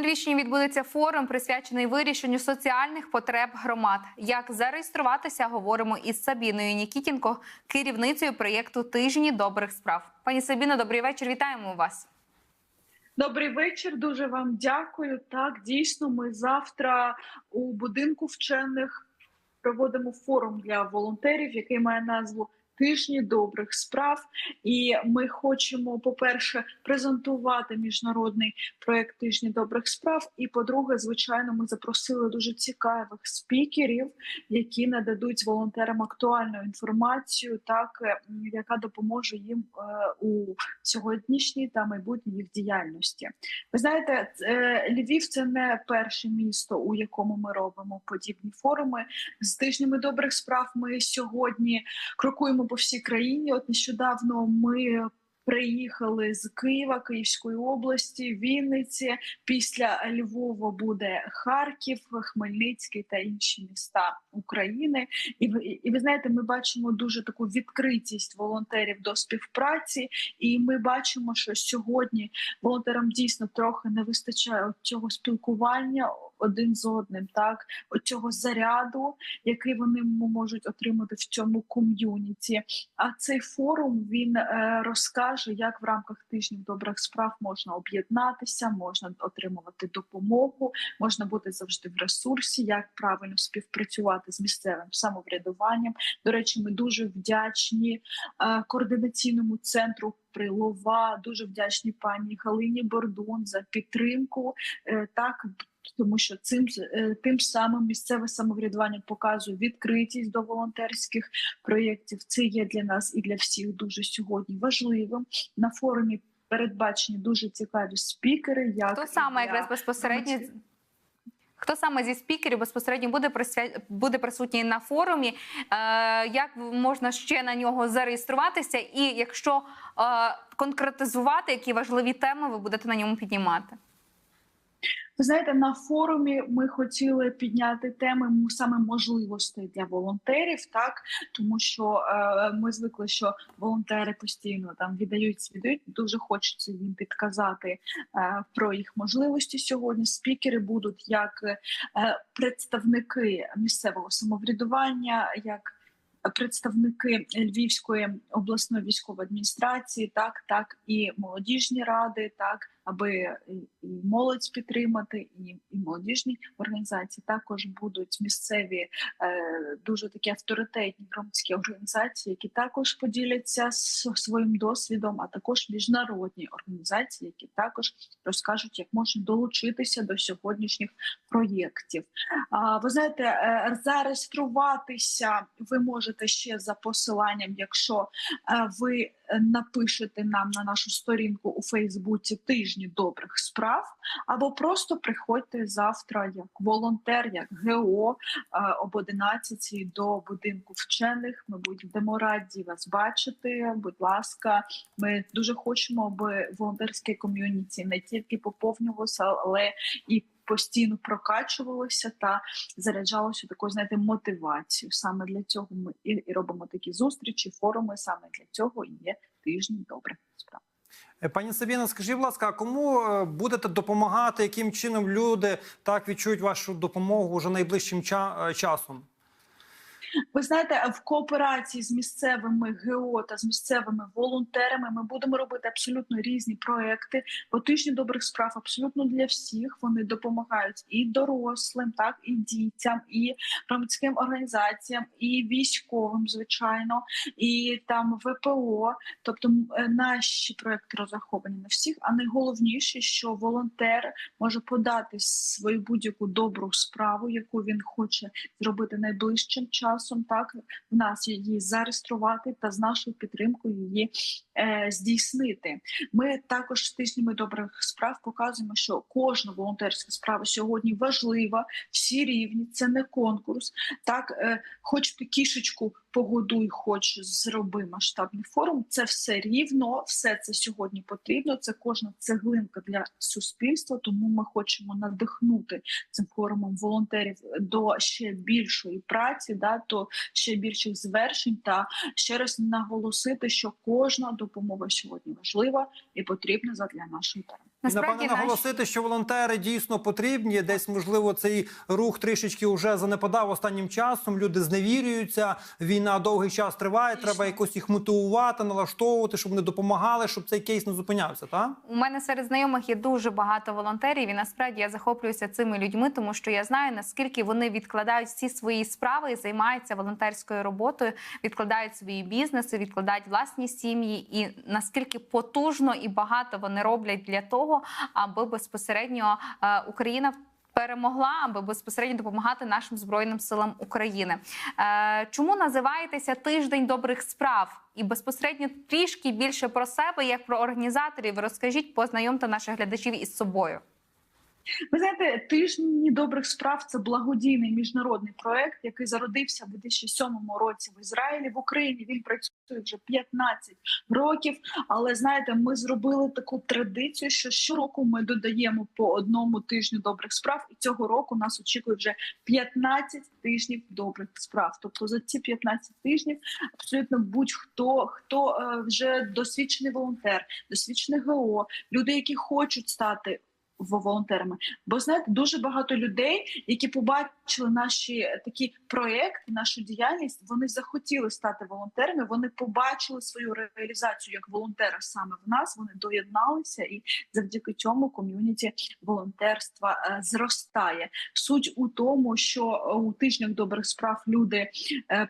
На Львівщині відбудеться форум, присвячений вирішенню соціальних потреб громад. Як зареєструватися, говоримо із Сабіною Нікітінко, керівницею проєкту Тижні добрих справ. Пані Сабіно, добрий вечір. Вітаємо вас. Добрий вечір. Дуже вам дякую. Так, дійсно, ми завтра у будинку вчених проводимо форум для волонтерів, який має назву Тижні добрих справ. І ми хочемо, по-перше, презентувати міжнародний проект Тижні добрих справ. І по-друге, звичайно, ми запросили дуже цікавих спікерів, які нададуть волонтерам актуальну інформацію, так е, яка допоможе їм е, у сьогоднішній та майбутній діяльності. Ви знаєте, е, Львів це не перше місто, у якому ми робимо подібні форуми. З тижнями добрих справ ми сьогодні крокуємо по всій країні. От нещодавно ми. Приїхали з Києва, Київської області, Вінниці. Після Львова буде Харків, Хмельницький та інші міста України. І і ви знаєте, ми бачимо дуже таку відкритість волонтерів до співпраці, і ми бачимо, що сьогодні волонтерам дійсно трохи не вистачає цього спілкування один з одним, так цього заряду, який вони можуть отримати в цьому ком'юніті. А цей форум він е, розкаже, як в рамках тижнів добрих справ можна об'єднатися, можна отримувати допомогу, можна бути завжди в ресурсі, як правильно співпрацювати з місцевим самоврядуванням. До речі, ми дуже вдячні е, координаційному центру. Прилова дуже вдячні пані Галині Бордун за підтримку. Е, так тому що цим е, тим самим місцеве самоврядування показує відкритість до волонтерських проєктів. Це є для нас і для всіх дуже сьогодні важливим на форумі. Передбачені дуже цікаві спікери. Як Хто саме якраз безпосередньо Хто саме зі спікерів безпосередньо буде присвя... буде присутній на форумі? Е, Як можна ще на нього зареєструватися? І якщо е, конкретизувати, які важливі теми ви будете на ньому піднімати? Ви знаєте, на форумі ми хотіли підняти теми саме можливостей для волонтерів, так тому що е, ми звикли, що волонтери постійно там віддають віддають. Дуже хочеться їм підказати е, про їх можливості сьогодні. Спікери будуть як е, представники місцевого самоврядування, як Представники Львівської обласної військової адміністрації, так так і молодіжні ради, так аби і молодь підтримати, і і молодіжні організації також будуть місцеві е, дуже такі авторитетні громадські організації, які також поділяться своїм досвідом, а також міжнародні організації, які також розкажуть, як можна долучитися до сьогоднішніх проєктів. А ви знаєте, е, зареєструватися ви можете ще за посиланням, якщо е, ви напишете нам на нашу сторінку у Фейсбуці тижні добрих справ, або просто приходьте завтра як волонтер, як ГО об 11 до будинку вчених. Ми будемо раді вас бачити. Будь ласка, ми дуже хочемо, аби волонтерське ком'юніті не тільки поповнювалося, але і Постійно прокачувалося та заряджалося такою, знаєте, мотивацією. Саме для цього ми і, і робимо такі зустрічі, форуми. Саме для цього і є тижні добрих справ. Пані Сабіна, скажіть, будь ласка, а кому будете допомагати? Яким чином люди так відчують вашу допомогу вже найближчим часом? Ви знаєте, в кооперації з місцевими ГО та з місцевими волонтерами ми будемо робити абсолютно різні проекти. По тижні добрих справ абсолютно для всіх. Вони допомагають і дорослим, так і дітям, і громадським організаціям, і військовим, звичайно, і там ВПО. Тобто наші проекти розраховані на всіх. А найголовніше, що волонтер може подати свою будь-яку добру справу, яку він хоче зробити найближчим часом часом так в нас її зареєструвати та з нашою підтримкою її е, здійснити. Ми також тижнями добрих справ показуємо, що кожна волонтерська справа сьогодні важлива, всі рівні. Це не конкурс. Так, е, хоч ти кішечку погодуй, хоч зроби масштабний форум. Це все рівно, все це сьогодні потрібно. Це кожна цеглинка для суспільства. Тому ми хочемо надихнути цим форумом волонтерів до ще більшої праці, да до ще більших звершень. Та ще раз наголосити, що кожна допомога сьогодні важлива і потрібна задля нашої перемоги. Насправді, наш- наголосити, що волонтери дійсно потрібні. Десь можливо цей рух трішечки вже занепадав останнім часом. Люди зневірюються. Війна довгий час триває. Треба якось їх мотивувати, налаштовувати, щоб вони допомагали, щоб цей кейс не зупинявся. Так? У мене серед знайомих є дуже багато волонтерів, і насправді я захоплююся цими людьми, тому що я знаю наскільки вони відкладають всі свої справи і займаються волонтерською роботою, відкладають свої бізнеси, відкладають власні сім'ї, і наскільки потужно і багато вони роблять для того, аби безпосередньо е, Україна. Перемогла, аби безпосередньо допомагати нашим збройним силам України. Е, чому називаєтеся тиждень добрих справ? І безпосередньо трішки більше про себе, як про організаторів, розкажіть, познайомте наших глядачів із собою. Ви знаєте, тижні добрих справ це благодійний міжнародний проект, який зародився в 2007 році в Ізраїлі. В Україні він працює вже 15 років. Але знаєте, ми зробили таку традицію, що щороку ми додаємо по одному тижню добрих справ, і цього року нас очікує вже 15 тижнів добрих справ. Тобто за ці 15 тижнів абсолютно будь-хто хто е, вже досвідчений волонтер, досвідчений ГО, люди, які хочуть стати волонтерами. Бо знаєте, дуже багато людей, які побачили наші такі проекти, нашу діяльність, вони захотіли стати волонтерами. Вони побачили свою реалізацію як волонтера саме в нас. Вони доєдналися, і завдяки цьому ком'юніті волонтерства е, зростає. Суть у тому, що е, у тижнях добрих справ люди е, е,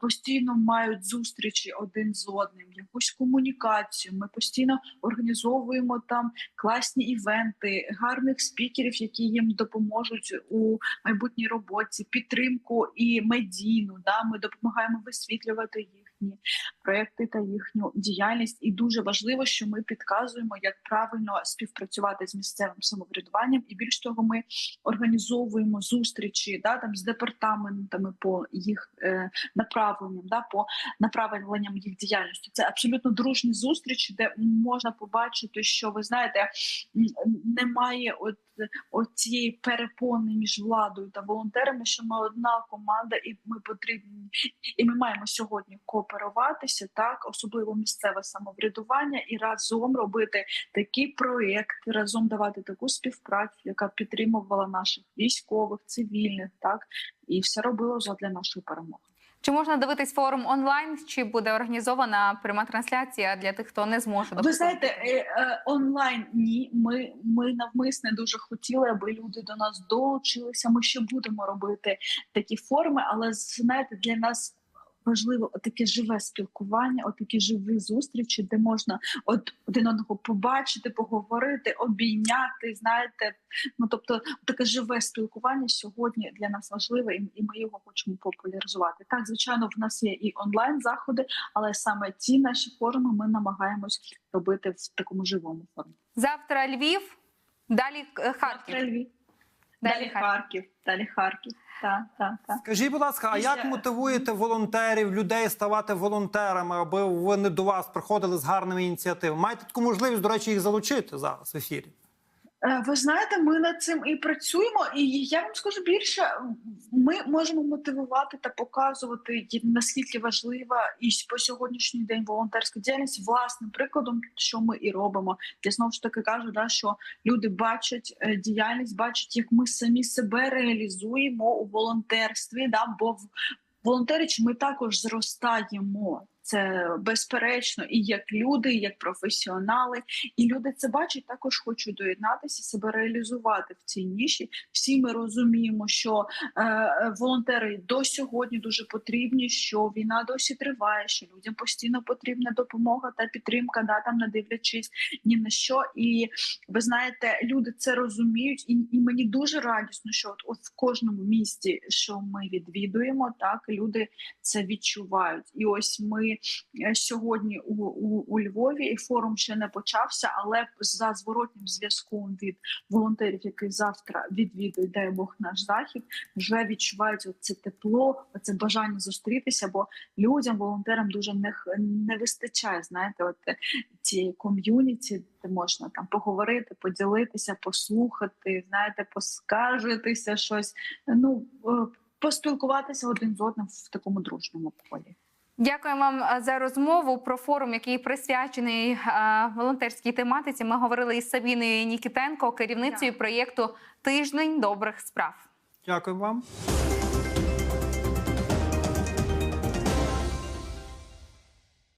постійно мають зустрічі один з одним, якусь комунікацію. Ми постійно організовуємо там класні івенти, гарних спікерів, які їм допоможуть у майбутній роботі, підтримку і медійну. Да, ми допомагаємо висвітлювати їхні проекти та їхню діяльність. І дуже важливо, що ми підказуємо, як правильно співпрацювати з місцевим самоврядуванням. І більш того, ми організовуємо зустрічі да, там з департаментами по їх е, направленням, да, по направленням їх діяльності. Це абсолютно дружні зустрічі, де можна побачити, що ви знаєте, немає от, от цієї перепони між владою та волонтерами, що ми одна команда, і ми потрібні, і ми маємо сьогодні кооперуватися, так особливо місцеве самоврядування, і разом робити такі проєкти, разом давати таку співпрацю, яка підтримувала наших військових, цивільних, так і все робило для нашої перемоги. Чи можна дивитись форум онлайн, чи буде організована пряма трансляція для тих, хто не зможе Ви знаєте, е, е, онлайн ні. Ми, ми навмисне дуже хотіли, аби люди до нас долучилися. Ми ще будемо робити такі форми, але знаєте, для нас. Важливо таке живе спілкування, отакі живі зустрічі, де можна от один одного побачити, поговорити, обійняти. Знаєте, ну тобто таке живе спілкування сьогодні для нас важливе, і, ми його хочемо популяризувати. Так, звичайно, в нас є і онлайн заходи, але саме ці наші форуми ми намагаємось робити в такому живому формі. Завтра Львів, далі е, Харків. Завтра Львів, Далі. Харків, далі Харків. Так, так, так. Скажіть, будь ласка, а як мотивуєте волонтерів, людей ставати волонтерами, аби вони до вас приходили з гарними ініціативами? Маєте таку можливість, до речі, їх залучити зараз в ефірі? Е, Ви знаєте, ми над цим і працюємо, і я вам скажу більше, ми можемо мотивувати та показувати наскільки важлива і по сьогоднішній день волонтерська діяльність власним прикладом, що ми і робимо. Я знову ж таки кажу, да, що люди бачать е, діяльність, бачать, як ми самі себе реалізуємо у волонтерстві. Да, бо в волонтерич ми також зростаємо. Це безперечно, і як люди, і як професіонали, і люди це бачать, також хочуть доєднатися, себе реалізувати в цій ніші. Всі ми розуміємо, що е, волонтери до сьогодні дуже потрібні, що війна досі триває, що людям постійно потрібна допомога та підтримка, да там не дивлячись ні на що. І ви знаєте, люди це розуміють, і, і мені дуже радісно, що от, от в кожному місті, що ми відвідуємо, так люди це відчувають. І ось ми е, сьогодні у, у, у Львові, і форум ще не почався, але за зворотнім зв'язком від волонтерів, які завтра відвідують, дай Бог наш захід, вже відчувають це тепло, це бажання зустрітися. Бо людям, волонтерам дуже не, не вистачає, знаєте, от е, цієї ком'юніті, де можна там поговорити, поділитися, послухати, знаєте, поскаржитися щось. Ну е, поспілкуватися один з одним в такому дружньому полі. Дякую вам е, за розмову про форум, який присвячений е, волонтерській тематиці. Ми говорили із Сабіною Нікітенко, керівницею проєкту Тиждень добрих справ. Дякую вам.